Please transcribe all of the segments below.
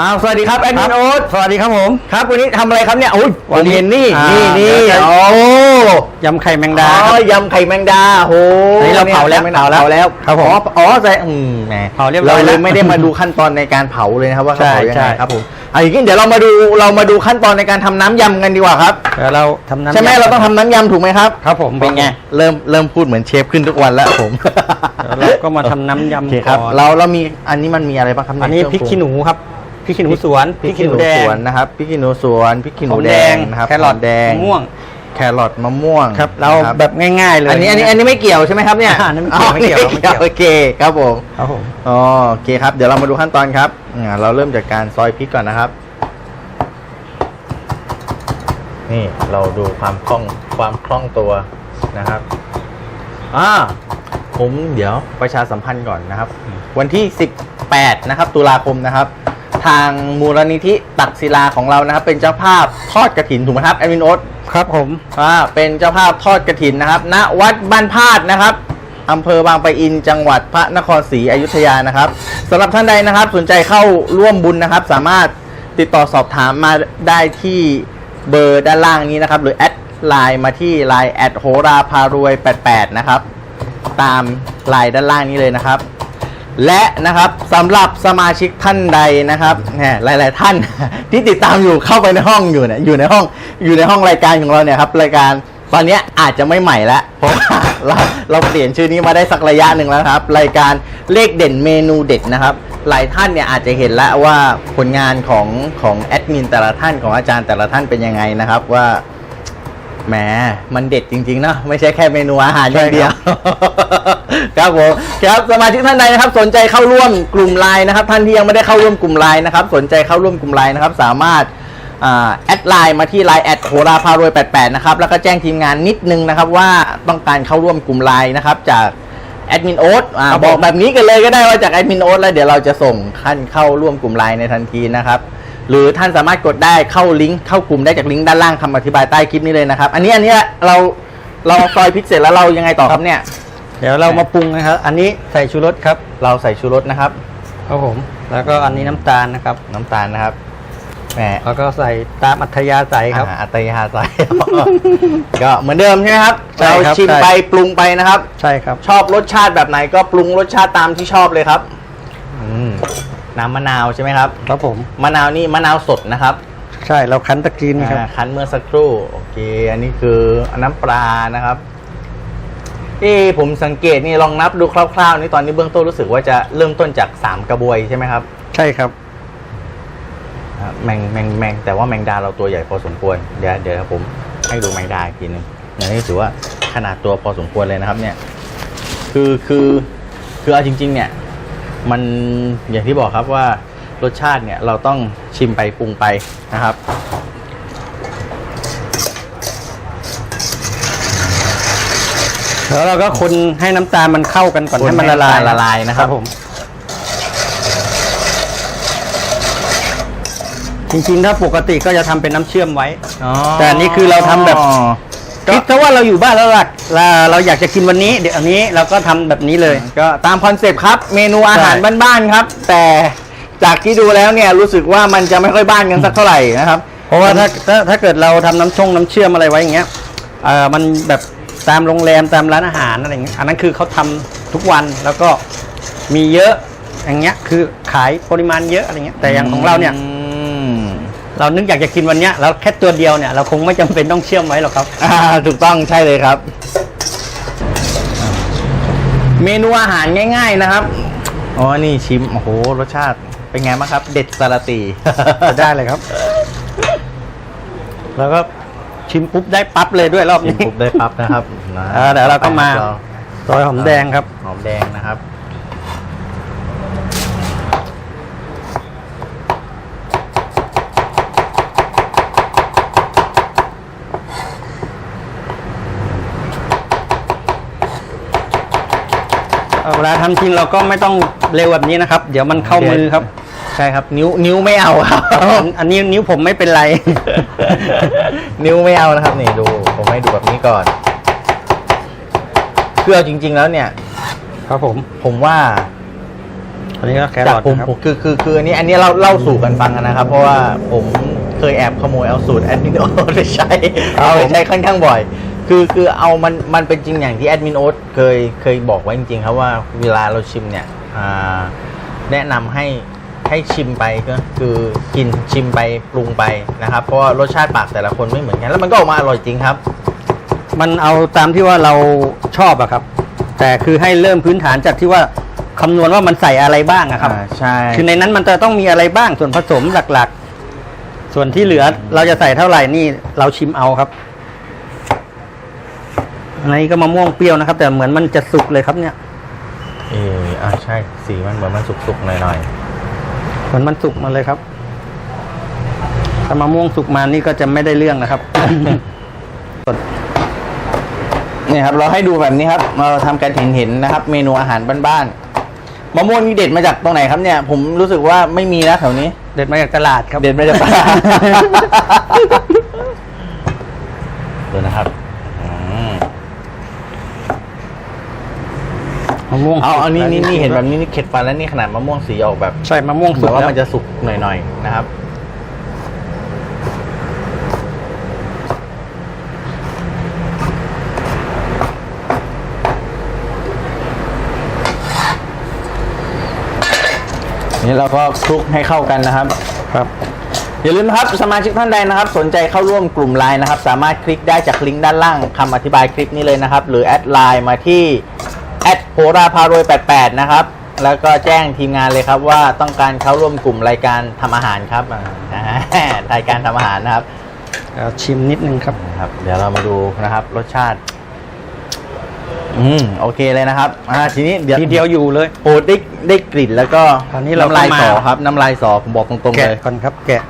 อ้าวสวัสดีครับแอดมินโอ๊ตสวัสดีครับผม ครับวันนี้ทำอะไรครับเนี่ยอุ้ยผวันมนี้เห็นนี่อ่านี่นี่เดี๋ยวจะโอ้ยำไข่แมงอ๋ดาครับอยำไข่แมงดาโหอันนี้เราเผาแล้วนี่ยเผาแล้วเผาแล้วครับผมอ๋ออ๋อใส่อืมแหมเผาเรียบร้อยเราเลแล้ยวไม่ได้มาดูขั้นตอนในการเผาเลยนะครับว่าเขาใช่เผายังใช่ไงครับผมเอาอย่างนี้เดี๋ยวเรามาดูเรามาดูขั้นตอนในการทำน้ำยำกันดีกว่าครับเดี๋ยวเราทำน้ำใช่ไหมยำเราต้องทำน้ำยำถูกไหมครับครับผมเป็นไงเริ่มเริ่มพูดเหมือนเชฟขึ้นทุกวันแล้วผมเดี๋ยวเราก็มาทำน้ำยำโอเคครับก่อนเราเรามีอันนี้มันมีอะไรบ้างครับอันนี้ใเคพริงกปงขี้หนูครับ พริกขี้หนูสวนพริกขี้หนูแดสงวนนะครับพริกขี้หนูสวนพริกขี้หนูหอมแดแดงงนะครับแครอทหมแดงมะม่วง แครอทมะม่วงครับ เรานะแบบง่ายๆเลย อันนี้อันนี้อันนี้ไม่เกี่ยวใช่ไหมครับเนี่ยอ่าอันนี้ไม่เกี่ยวไม่เกี่ยวไม่เกี่ยวโอเคครับผมครับผมอ๋อโอเคครับเดี๋ยวเรามาดูขั้นตอนครับอ่าเราเริ่มจากการซอยพริกก่อนนะครับ นี่เราดูความคล่องความคล่องตัวนะครับอ่าผมเดี๋ยวประชาสัมพันธ์ก่อนนะครับ วันที่ 18 นะครับ ตุลาคมนะครับ ทางมูลนิธิตักศิลาของเรานะครับ เป็นเจ้าภาพทอดกระถินถูกไหมครับแอดมินโอ๊ตครับผมอ่าเป็นเจ้าภาพทอดกระถินนะครับ ณวัดบ้านพาดนะครับอำเภอบางปะอินจังหวัดพระนครศรีอยุธยานะครับสำหรับท่านใดนะครับ สนใจเข้าร่วมบุญนะครับ สามารถติดต่อสอบถามมาได้ที่เบอร์ด้านล่างนี้นะครับ หรือแอดไลน์มาที่ไลน์แอดโหราพารวย 88 นะครับ ตามไลน์ด้านล่างนี้เลยนะครับ และนะครับสำหรับสมาชิกท่านใดนะครับหมหลาย ๆ ท่าน ที่ติดตามอยู่เข้าไปในห้องอยู่เนี่ยอยู่ในห้องอยู่ในห้องรายการของเราเนี่ยครับรายการตอนนี้อาจจะไม่ใหม่แล้วเพราะว่าเราเราเปลี่ยนชื่อนี้มาได้สักระยะหนึ่งแล้วครับ รายการเลขเด่นเมนูเด็ดนะครับ หลายท่านเนี่ยอาจจะเห็นแล้วว่าผลงานของของแอดมินแต่ละท่านของอาจารย์แต่ละท่านเป็นยังไงนะครับว่า แหมมันเด็ดจริงๆนะไม่ใช่แค่เมนูอาหารอย่างเดียว ครับผมครับสมาชิกท่านใดนะครับ สนใจเข้าร่วมกลุ่มไลน์นะครับ ท่านที่ยังไม่ได้เข้าร่วมกลุ่มไลน์นะครับ สนใจเข้าร่วมกลุ่มไลน์นะครับ สามารถอ่าแอดไลน์มาที่ไลน์แอดโหราพารวย 88 นะครับ แล้วก็แจ้งทีมงานนิดนึงนะครับ ว่าต้องการเข้าร่วมกลุ่มไลน์นะครับ จากแอดมินโอ๊ตอ่าครับผมบอกแบบนี้กันเลยก็ได้ว่าจากแอดมินโอ๊ตแล้วเดี๋ยวเราจะส่งท่านเข้าร่วมกลุ่มไลน์ในทันทีนะครับ หรือท่านสามารถกดได้เข้าลิงก์เข้ากลุ่มได้จากลิงก์ด้านล่างคำอธิบายใต้คลิปนี้เลยนะครับ อันนี้อันนี้เราเราซอยพริกเสร็จแล้วเรายังไงต่อครับเนี่ย เดี๋ยวเรามาปรุงนะครับ อันนี้ใส่ชูรสครับ เราใส่ชูรสนะครับ ครับผม แล้วก็อันนี้น้ำตาลนะครับ น้ำตาลนะครับ แหมแล้วก็ใส่ตามอัธยาศัยครับอ่าอัตยาศัย ก็เหมือนเดิมใช่ไหมครับ ใช่เราครับชิมใช่ ไปปรุงไปนะครับ ใช่ครับ ชอบรสชาติแบบไหนก็ปรุงรสชาติตามที่ชอบเลยครับ อืม น้ำมะนาวใช่ไหมครับ ครับผม มะนาวนี่มะนาวสดนะครับ ใช่เราคั้นตะกี้นี่ครับอ่าคั้นเมื่อสักครู่โอเค อันนี้คือน้ำปลานะครับที่ผมสังเกตนี่ลองนับดูคร่าวๆนี่ตอนนี้เบื้องต้นรู้สึกว่าจะเริ่มต้นจาก3กระบวยใช่ไหมครับใช่ครับอ่าแมงแมงแมงแต่ว่าแมงดาเราตัวใหญ่พอสมควรเดี๋ยวเดี๋ยวผมให้ดูแมงดาอีกทีหนึงอย่างนี้ถือว่าขนาดตัวพอสมควรเลยนะครับ เนี่ย คือคือคือเอาจริง ๆ เนี่ย มันอย่างที่บอกครับว่ารสชาติเนี่ยเราต้องชิมไปปรุงไปนะครับ แล้วเราก็คนให้น้ำตาลมันเข้ากันก่อนคนให้มันละลายให้น้ำตาลละลายนะครับผม จริงๆถ้าปกติก็จะทำเป็นน้ำเชื่อมไว้ แต่อันนี้คือเราทำแบบก็ คิดซะว่าเราอยู่บ้านแล้วหลักเราเราอยากจะกินวันนี้ เดี๋ยวอันนี้เราก็ทำแบบนี้เลย ก็ตามคอนเซปต์ครับ เมนูอาหารใช่ บ้านๆครับ แต่จากที่ดูแล้วเนี่ยรู้สึกว่ามันจะไม่ค่อยบ้านกันสักเท่าไหร่นะครับ เพราะว่าถ้าถ้าถ้าเกิดเราทำน้ำช่งน้ำเชื่อมอะไรไว้อย่างเงี้ยเอ่อมันแบบตามโรงแรมตามร้านอาหารอะไรอย่างเงี้ยอันนั้นคือเขาทำทุกวันแล้วก็มีเยอะอย่างเงี้ยคือขายปริมาณเยอะอะไรเงี้ยแต่อย่างของเราเนี่ยม เรานึกอยากจะกินวันเนี้ยแล้วแค่ตัวเดียวเนี่ยเราคงไม่จำเป็นต้องเชื่อมไว้หรอกครับ อ่าถูกต้องใช่เลยครับ เมนูอาหารง่าย ๆนะครับอ๋อนี่ชิมโอ้โหรสชาติเป็นไงบ้างครับ เด็ดสารตี ได้เลยครับ แล้วก็ชิมปุ๊บได้ปั๊บเลยด้วยรอบชิมนี้ปุ๊บได้ปั๊บนะครับนะอ่าเดี๋ยวเราก็มาต่อซอยหอมแดงครับ หอมแดงนะครับ เอ่อเวลาทำจริงเราก็ไม่ต้องเร็วแบบนี้นะครับ เดี๋ยวมันเข้ามือครับ ใช่ครับ นิ้วนิ้วไม่เอาครับ อันอันนี้นิ้วผมไม่เป็นไร นิ้วไม่เอานะครับนี่ดูผมให้ดูแบบนี้ก่อนคือเอาจริง ๆ แล้วเนี่ย ครับผม ผมว่าอันนี้ก็แครจากอทผมนะครับผมคือคือคืออันนี้อันนี้เราเล่าสู่กันฟังนะครับ เพราะว่าผมเคยแอบขโมยเอาสูตรแอดมินโอ๊ตไปใช้ครับเอาไปผมใช้ค่อนข้างบ่อย คือคือเอามันมันเป็นจริงอย่างที่แอดมินโอ๊ตเคยเคยบอกไว้จริงๆครับว่าเวลาเราชิมเนี่ยอ่าแนะนำให้ให้ชิมไปก็คือกินชิมไปปรุงไปนะครับ เพราะว่ารสชาติปากแต่ละคนไม่เหมือนกัน แล้วมันก็ออกมาอร่อยจริงครับ มันเอาตามที่ว่าเราชอบอะครับ แต่คือให้เริ่มพื้นฐานจากที่ว่าคำนวณว่ามันใส่อะไรบ้างอะครับอ่าใช่คือในนั้นมันจะต้องมีอะไรบ้างส่วนผสมหลักๆ ส่วนที่เหลือเราจะใส่เท่าไหร่นี่เราชิมเอาครับ อันนี้ก็มะม่วงเปรี้ยวนะครับ แต่เหมือนมันจะสุกเลยครับเนี่ย เอออ่าใช่ สีมันเหมือนมันสุกๆหน่อยๆเหมือนมันสุกมาเลยครับ ถ้ามะม่วงสุกมานี่ก็จะไม่ได้เรื่องนะครับเนี่ยครับ เราให้ดูแบบนี้ครับ เราทำกันเห็นเห็นๆนะครับ เมนูอาหารบ้านๆมะม่วงนี่เด็ดมาจากตรงไหนครับเนี่ย ผมรู้สึกว่าไม่มีนะแถวนี้ เด็ดมาจากตลาดครับ เด็ดมาจากดูนะครับอืม มะม่ วงเอาเอานี่นี่นี่สุกเห็นล้วแบบนี้นี่เข็ดฟันแล้วนี่ขนาดมะม่วงสีออกแบบใช่มะม่วงเหสุมือกนว่าแล้วมันจะสุกหน่อยๆนะครับ นี่เราก็คลุกให้เข้ากันนะครับ ครับ อย่าลืมนะครับสมาชิกท่านใดนะครับ สนใจเข้าร่วมกลุ่มไลน์นะครับ สามารถคลิกได้จากลิงก์ด้านล่างคำอธิบายคลิปนี้เลยนะครับ หรือแอดไลน์มาที่แอด โหราพารวย 88 นะครับ แล้วก็แจ้งทีมงานเลยครับว่าต้องการเข้าร่วมกลุ่มรายการทำอาหารครับอ่ารายการทำอาหารนะครับเอาชิมนิดนึงครับนะครับ เดี๋ยวเรามาดูนะครับ รสชาติ อืมโอเคเลยนะครับอ่าทีนี้เดี๋ยวทีเดียวอยู่เลยโอ้ได้ได้กลิ่นแล้วก็ตอนนี้เราน้ำลายก็มา สอครับ น้ำลายสอผมบอกตรงๆแกะเลยก่อนครับแกะ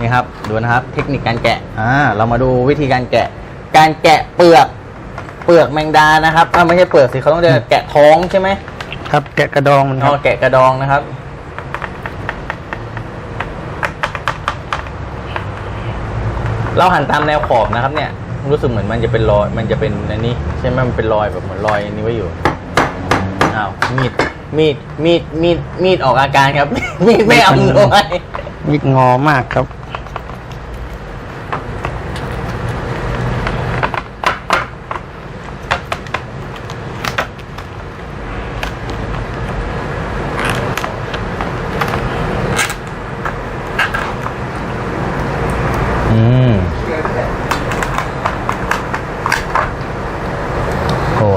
นี่ครับดูนะครับ เทคนิคการแกะอ่าเรามาดูวิธีการแกะ การแกะเปลือก เปลือกแมงดานะครับอ่าไม่ใช่เปลือกสิเขาต้องเรียกแกะท้องใช่ไหมครับแกะกระดองมันคอ๋รัอบแกะกระดองนะครับ เราหันตามแนวขอบนะครับ เนี่ย รู้สึกเหมือนมันจะเป็นรอย มันจะเป็นอันนี้ ใช่ไหมมันเป็นรอยแบบเหมือนรอยอันนี้ไว้อยู่อ้าวมีดมีดมีดมีดมีดออกอาการครับ มีดไม่อำนวย มีดงอมากครับ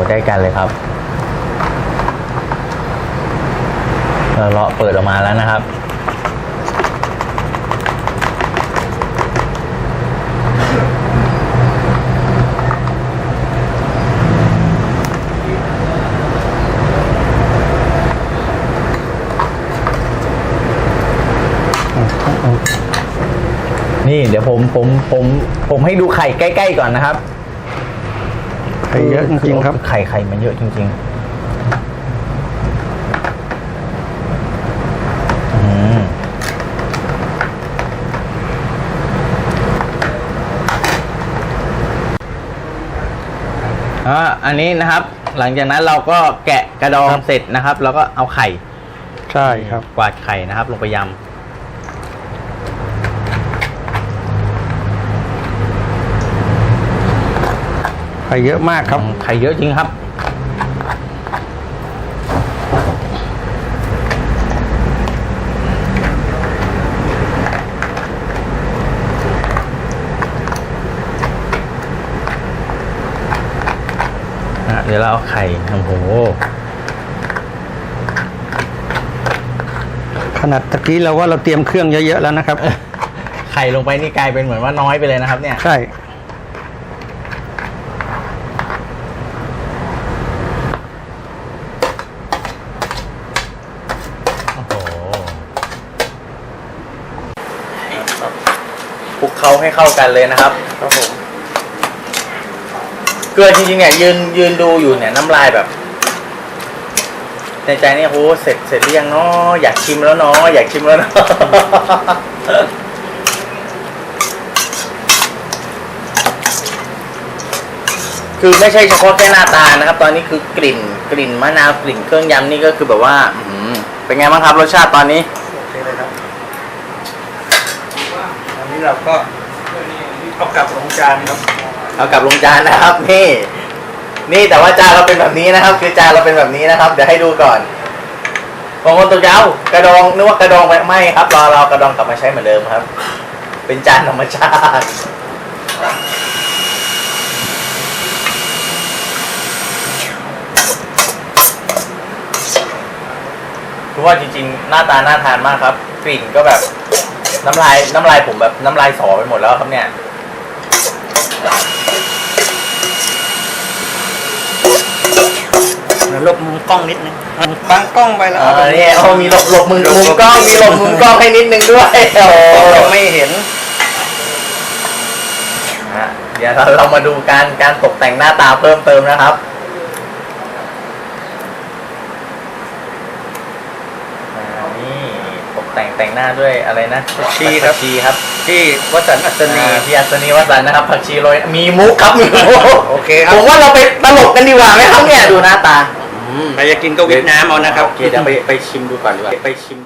โอ้ได้กันเลยครับเราเลาะเปิดออกมาแล้วนะครับ นี่เดี๋ยวผมผมผมผมให้ดูไข่ใกล้ ๆ ก่อนนะครับ ไข่เยอะจริงๆครับ ไข่ไข่มันเยอะจริงๆอืมอ่าอันนี้นะครับ หลังจากนั้นเราก็แกะกระดองครับเสร็จนะครับ แล้วก็เอาไข่ใช่ครับ กวาดไข่นะครับ ลงไปย ไข่เยอะมากำครับ ไข่เยอะจริงครับอะเดี๋ยวเราเอาไข่โอ้โหขนาดตะกี้เราว่าเราเตรียมเครื่องเยอะๆแล้วนะครับ ไข่ลงไปนี่กลายเป็นเหมือนว่าน้อยไปเลยนะครับ เนี่ย ใช่ โอ้โหคลุก เขาให้เข้ากันเลยนะครับ ครับผมเกลือจริงๆเนี่ยยืนยืนดูอยู่เนี่ยน้ำลายแบบ ในใจเนี่ยโอ้เสร็จเสร็จหรือยังเนาะอยากชิมแล้วเนาะอยากชิมแล้วเนาะคือไม่ใช่เฉพาะแค่หน้าตานะครับ ตอนนี้คือกลิ่นกลิ่นมะนาวกลิ่นเครื่องยำนี่ก็คือแบบว่าอื้อหือเป็นไงบ้างครับรสชาติตอนนี้ โอเคเลยครับตอ นี้เราก็เอากลับลงจานครับเอากลับลงจานนะครับ นี่ นี่แต่ว่าจานเราเป็นแบบนี้นะครับ คือจานเราเป็นแบบนี้นะครับ เดี๋ยวให้ดูก่อนบางคนตัวเจ้ากระดองนึกว่ากระดองไปไม่ครับรอเรากระดองกลับมาใช้เหมือนเดิมครับ เป็นจานธรรมชาติคือว่าจริงๆ หน้าตาน่าทานมากครับ กลิ่นก็แบบ น้ำลายน้ำลายผมแบบน้ำลายสอไปหมดแล้วครับเนี่ยเดี๋ยวหลบมุมกล้องนิดนึงบังกล้องไปแล้วอ่าเนี่ยเขามีหลบหลบมุมมุมกล้องมีหลบมุมกล้องให้นิดนึงด้วยโอ้โหไม่เห็นฮะเดี๋ยวเราเรามาดูการการตกแต่งหน้าตาเพิ่มเติมนะครับอ่านี่ตก แต่งแต่งหน้าด้วยอะไรนะผักชีครับ ผักชีครับที่วัดสันอัศนีอ่าพี่อัศนีวสันต์นะครับ ผักชีโรยมีมุกครับมีมุกโอเคครับ ผมว่าเราไปตลกกันดีกว่าไหมครับเนี่ยดูหน้าตาใครจะกินก็วิทน้ำเอานะครับ โอเคเดี๋ยวไปไปชิมดูก่อนดีกว่าไปชิม